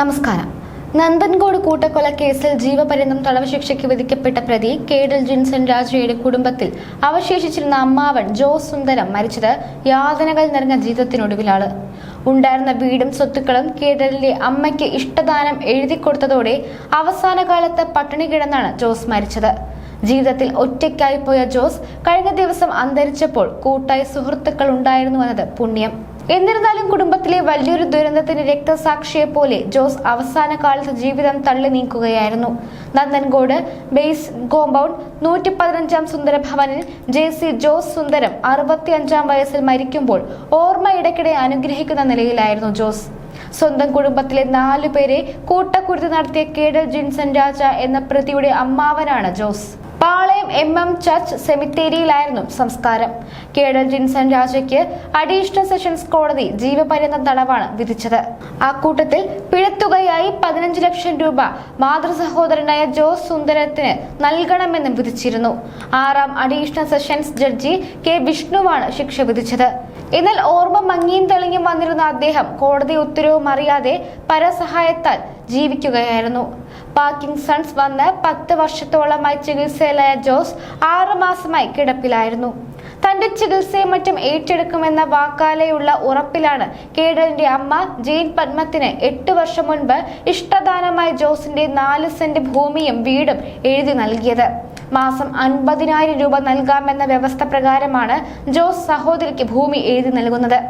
നമസ്കാരം. നന്ദൻകോട് കൂട്ടക്കൊല കേസിൽ ജീവപര്യന്തം തടവ് ശിക്ഷയ്ക്ക് വിധിക്കപ്പെട്ട പ്രതി കേഡൽ ജിൻസൺ രാജയുടെ കുടുംബത്തിൽ അവശേഷിച്ചിരുന്ന അമ്മാവൻ ജോസ് സുന്ദരം മരിച്ചത് യാതനകൾ നിറഞ്ഞ ജീവിതത്തിനൊടുവിലാണ്. ഉണ്ടായിരുന്ന വീടും സ്വത്തുക്കളും കേഡലിന്റെ അമ്മയ്ക്ക് ഇഷ്ടദാനം എഴുതി കൊടുത്തതോടെ അവസാന കാലത്ത് പട്ടിണി കിടന്നാണ് ജോസ് മരിച്ചത്. ജീവിതത്തിൽ ഒറ്റയ്ക്കായി പോയ ജോസ് കഴിഞ്ഞ ദിവസം അന്തരിച്ചപ്പോൾ കൂട്ടായി സുഹൃത്തുക്കൾ ഉണ്ടായിരുന്നുവെന്നത് പുണ്യം. എന്നിരുന്നാലും കുടുംബത്തിലെ വലിയൊരു ദുരന്തത്തിന് രക്തസാക്ഷിയെ പോലെ ജോസ് അവസാന കാലത്ത് ജീവിതം തള്ളി നീക്കുകയായിരുന്നു. നന്ദൻകോട് ബേസ് കോമ്പൗണ്ട് നൂറ്റി പതിനഞ്ചാം സുന്ദര ഭവനിൽ ജെ സി ജോസ് സുന്ദരം അറുപത്തി അഞ്ചാം വയസ്സിൽ മരിക്കുമ്പോൾ ഓർമ്മ ഇടയ്ക്കിടെ അനുഗ്രഹിക്കുന്ന നിലയിലായിരുന്നു ജോസ്. സ്വന്തം കുടുംബത്തിലെ നാലു പേരെ കൂട്ടക്കുരുതി നടത്തിയ കേഡൽ ജിൻസൺ രാജ എന്ന പ്രതിയുടെ അമ്മാവനാണ് Jose. Palayam M M church സെമിത്തേരിയിലായിരുന്നു സംസ്കാരം. കേഡൽ ജിൻസൺ രാജയ്ക്ക് അഡീഷണൽ സെഷൻസ് കോടതി ജീവപര്യന്തം തടവാണ് വിധിച്ചത്. ആ കൂട്ടത്തിൽ പിഴത്തുകയായി പതിനഞ്ച് ലക്ഷം രൂപ മാതൃസഹോദരനായ ജോസ് സുന്ദരത്തിന് നൽകണമെന്നും വിധിച്ചിരുന്നു. ആറാം അഡീഷണൽ സെഷൻസ് ജഡ്ജി കെ വിഷ്ണുവാണ് ശിക്ഷ വിധിച്ചത്. എന്നാൽ ഓർമ്മ മങ്ങിയും വന്നിരുന്ന അദ്ദേഹം കോടതി ഉത്തരവും അറിയാതെ പരസഹായത്താൽ ജീവിക്കുകയായിരുന്നു. പാർക്കിൻസൺസ് വന്ന് പത്ത് വർഷത്തോളമായി ചികിത്സയിലായ ജോസ് ആറു മാസമായി കിടപ്പിലായിരുന്നു. തന്റെ ചികിത്സയും മറ്റും ഏറ്റെടുക്കുമെന്ന വാക്കാലെയുള്ള ഉറപ്പിലാണ് കേഡലിന്റെ അമ്മ ജെയിൻ പത്മത്തിന് എട്ട് വർഷം മുൻപ് ഇഷ്ടദാനമായി ജോസിന്റെ നാല് സെന്റ് ഭൂമിയും വീടും എഴുതി നൽകിയത്. മാസം അൻപതിനായിരം രൂപ നൽകാമെന്ന വ്യവസ്ഥ പ്രകാരമാണ് ജോസ് സഹോദരിക്ക് ഭൂമി എഴുതി നൽകുന്നത്.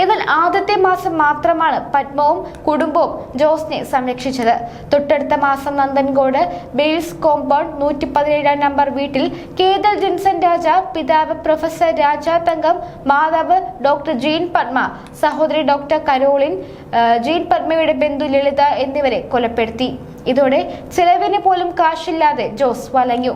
എന്നാൽ ആദ്യത്തെ മാസം മാത്രമാണ് പത്മവും കുടുംബവും ജോസിനെ സംരക്ഷിച്ചത്. തൊട്ടടുത്ത മാസം നന്ദൻകോട് ബെയിൽസ് കോമ്പൗണ്ട് നൂറ്റി പതിനേഴാം നമ്പർ വീട്ടിൽ കേതൽ ജിൻസൺ രാജ പിതാവ് പ്രൊഫസർ രാജ തങ്കം മാതാവ് ഡോക്ടർ ജീൻ പത്മ സഹോദരി ഡോക്ടർ കരോളിൻ ജീൻ പത്മയുടെ ബന്ധു ലളിത എന്നിവരെ കൊലപ്പെടുത്തി. ഇതോടെ ചെലവിന് പോലും കാശില്ലാതെ ജോസ് വലഞ്ഞു.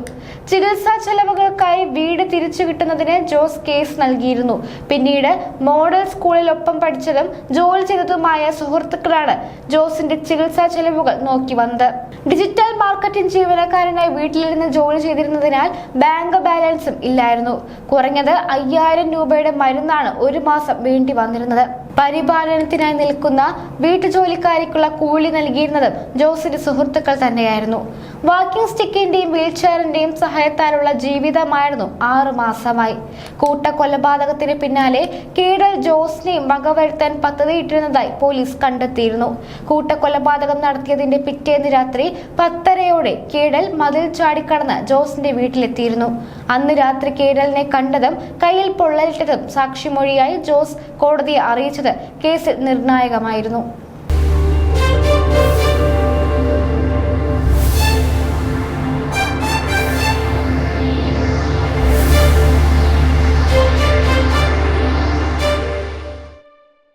ചികിത്സാ ചെലവുകൾക്കായി വീട് തിരിച്ചു കിട്ടുന്നതിന് ജോസ് കേസ് നൽകിയിരുന്നു. പിന്നീട് മോഡൽ സ്കൂളിൽ ഒപ്പം പഠിച്ചതും ജോലി ചെയ്തതുമായ സുഹൃത്തുക്കളാണ് ജോസിന്റെ ചികിത്സാ ചെലവുകൾ നോക്കി വന്നത്. ഡിജിറ്റൽ മാർക്കറ്റിംഗ് ജീവനക്കാരനായി വീട്ടിലിരുന്ന് ജോലി ചെയ്തിരുന്നതിനാൽ ബാങ്ക് ബാലൻസും ഇല്ലായിരുന്നു. കുറഞ്ഞത് അയ്യായിരം രൂപയുടെ മരുന്നാണ് ഒരു മാസം വേണ്ടി വന്നിരുന്നത്. പരിപാലനത്തിനായി നിൽക്കുന്ന വീട്ടുജോലിക്കാരിക്കുള്ള കൂലി നൽകിയിരുന്നതും ജോസിന്റെ സുഹൃത്തുക്കൾ തന്നെയായിരുന്നു. വാക്കിംഗ് സ്റ്റിക്കിന്റെയും വീൽചെയറിന്റെയും സഹായത്താലുള്ള ജീവിതമായിരുന്നു ആറു മാസമായി. കൂട്ടക്കൊലപാതകത്തിന് പിന്നാലെ കീടൽ ജോസിനെയും വകവരുത്താൻ പദ്ധതിയിട്ടിരുന്നതായി പോലീസ് കണ്ടെത്തിയിരുന്നു. കൂട്ടക്കൊലപാതകം നടത്തിയതിന്റെ പിറ്റേന്ന് രാത്രി പത്തരയോടെ കീടൽ മതിൽ ചാടിക്കടന്ന് ജോസിന്റെ വീട്ടിലെത്തിയിരുന്നു. അന്ന് രാത്രി കേരളിനെ കണ്ടതും കയ്യിൽ പൊള്ളലിട്ടതും സാക്ഷിമൊഴിയായി ജോസ് കോടതിയെ അറിയിച്ചത് കേസിൽ നിർണായകമായിരുന്നു